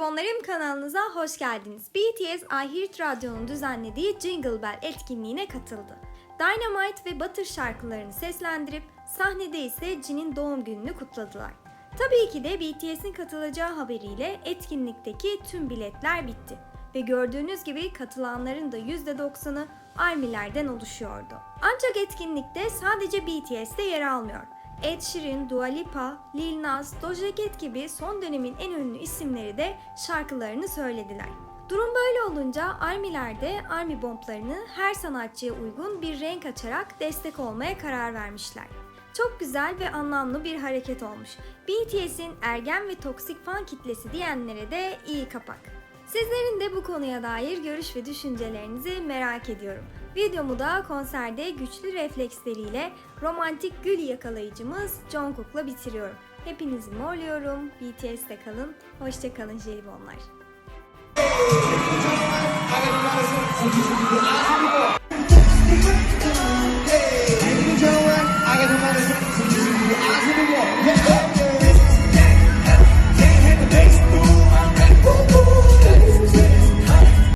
Jelibonlarım kanalınıza hoş geldiniz. BTS I Radyo'nun düzenlediği Jingle Bell etkinliğine katıldı. Dynamite ve Butter şarkılarını seslendirip sahnede ise Jin'in doğum gününü kutladılar. Tabii ki de BTS'in katılacağı haberiyle etkinlikteki tüm biletler bitti. Ve gördüğünüz gibi katılanların da %90'ı ARMY'lerden oluşuyordu. Ancak etkinlikte sadece BTS de yer almıyor. Ed Sheeran, Dua Lipa, Lil Nas, Doja Cat gibi son dönemin en ünlü isimleri de şarkılarını söylediler. Durum böyle olunca ARMY'ler de ARMY bomblarını her sanatçıya uygun bir renk açarak destek olmaya karar vermişler. Çok güzel ve anlamlı bir hareket olmuş. BTS'in ergen ve toksik fan kitlesi diyenlere de iyi kapak. Sizlerin de bu konuya dair görüş ve düşüncelerinizi merak ediyorum. Videomu da konserde güçlü refleksleriyle romantik gül yakalayıcımız Jungkook'la bitiriyorum. Hepinizi morluyorum. BTS'te kalın. Hoşçakalın jelibonlar. I